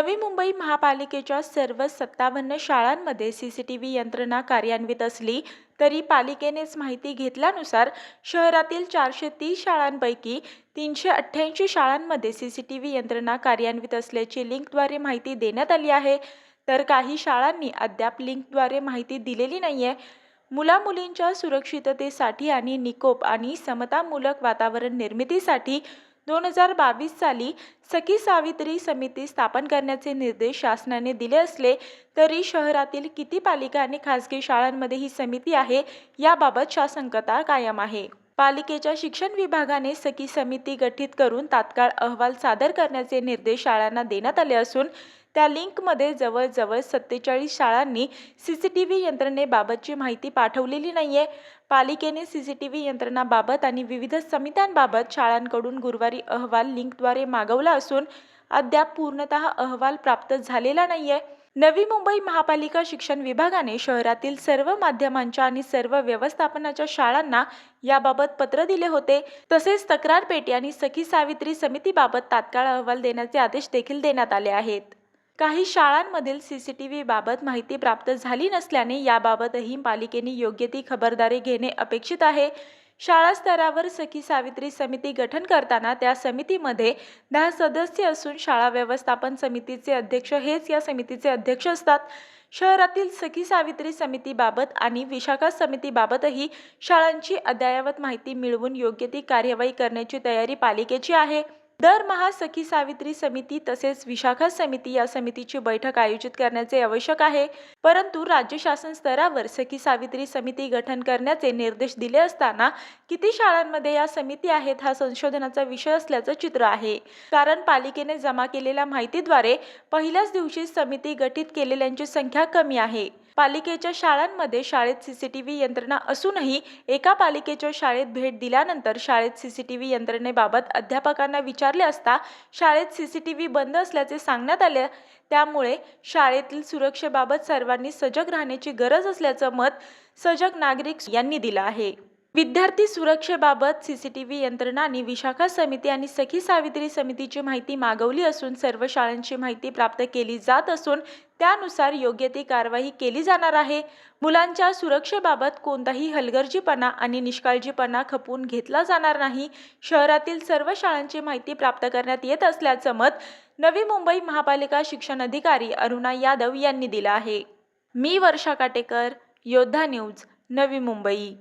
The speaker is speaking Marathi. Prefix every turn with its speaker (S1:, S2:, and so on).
S1: नवी मुंबई महापालिकेच्या सर्व सत्तावन्न शाळांमध्ये सी सी टी व्ही यंत्रणा कार्यान्वित असली तरी पालिकेनेच माहिती घेतल्यानुसार शहरातील चारशे तीस शाळांपैकी तीनशे अठ्ठ्याऐंशी शाळांमध्ये सी सी टी व्ही यंत्रणा कार्यान्वित असल्याची लिंकद्वारे माहिती देण्यात आली आहे. तर काही शाळांनी अद्याप लिंकद्वारे माहिती दिलेली नाही आहे मुलामुलींच्या सुरक्षिततेसाठी आणि निकोप आणि समतामूलक वातावरण निर्मितीसाठी दोन हजार बावीस साली सखी सावित्री समिती स्थापन करण्याचे निर्देश शासनाने दिले असले तरी शहरातील किती पालिका आणि खासगी शाळांमध्ये ही समिती आहे याबाबत शासंकता कायम आहे. पालिकेच्या शिक्षण विभागाने सखी समिती गठीत करून तात्काळ अहवाल सादर करण्याचे निर्देश शाळांना देण्यात आले असून त्या लिंकमध्ये जवळजवळ सत्तेचाळीस शाळांनी सी सी टी व्ही यंत्रणेबाबतची माहिती पाठवलेली नाही आहे पालिकेने सी सी टी व्ही यंत्रणाबाबत आणि विविध समित्यांबाबत शाळांकडून गुरुवारी अहवाल लिंकद्वारे मागवला असून अद्याप पूर्णतः अहवाल प्राप्त झालेला नाही आहे नवी मुंबई महापालिका शिक्षण विभागाने शहरातील सर्व माध्यमांच्या आणि सर्व व्यवस्थापनाच्या शाळांना याबाबत पत्र दिले होते. तसेच तक्रार पेटी आणि सखी सावित्री समितीबाबत तात्काळ अहवाल देण्याचे आदेश देखील देण्यात आले आहेत. काही शाळांमधील सी सी टी व्हीबाबत माहिती प्राप्त झाली नसल्याने याबाबतही पालिकेने योग्य ती खबरदारी घेणे अपेक्षित आहे. शाळा स्तरावर सखी सावित्री समिती गठन करताना त्या समितीमध्ये दहा सदस्य असून शाळा व्यवस्थापन समितीचे अध्यक्ष हेच या समितीचे अध्यक्ष असतात. शहरातील सखी सावित्री समितीबाबत आणि विशाखा समितीबाबतही शाळांची अद्ययावत माहिती मिळवून योग्य ती कार्यवाही करण्याची तयारी पालिकेची आहे. दरमहा सखी सावित्री समिती तसेच विशाखा समिती या समितीची बैठक आयोजित करण्याचे आवश्यक आहे. परंतु राज्य शासन स्तरावर सखी सावित्री समिती गठन करण्याचे निर्देश दिले असताना किती शाळांमध्ये या समिती आहेत हा संशोधनाचा विषय असल्याचं चित्र आहे. कारण पालिकेने जमा केलेल्या माहितीद्वारे पहिल्याच दिवशी समिती गठीत केलेल्यांची संख्या कमी आहे. पालिकेच्या शाळांमध्ये शाळेत सी सी टी व्ही यंत्रणा असूनही एका पालिकेच्या शाळेत भेट दिल्यानंतर शाळेत सी सी टी व्ही यंत्रणेबाबत अध्यापकांना विचारले असता शाळेत सी सी टी व्ही बंद असल्याचे सांगण्यात आले. त्यामुळे शाळेतील सुरक्षेबाबत सर्वांनी सजग राहण्याची गरज असल्याचं मत सजग नागरिक यांनी दिलं आहे. विद्यार्थी सुरक्षेबाबत सी सी टी व्ही यंत्रणा विशाखा समिती आणि सखी सावित्री समितीची माहिती मागवली असून सर्व शाळांची माहिती प्राप्त केली जात असून त्यानुसार योग्य ती कारवाई केली जाणार आहे. मुलांच्या सुरक्षेबाबत कोणताही हलगर्जीपणा आणि निष्काळजीपणा खपवून घेतला जाणार नाही. शहरातील सर्व शाळांची माहिती प्राप्त करण्यात येत असल्याचं मत नवी मुंबई महापालिका शिक्षण अधिकारी अरुणा यादव यांनी दिलं आहे. मी वर्षा काटेकर योद्धा न्यूज नवी मुंबई.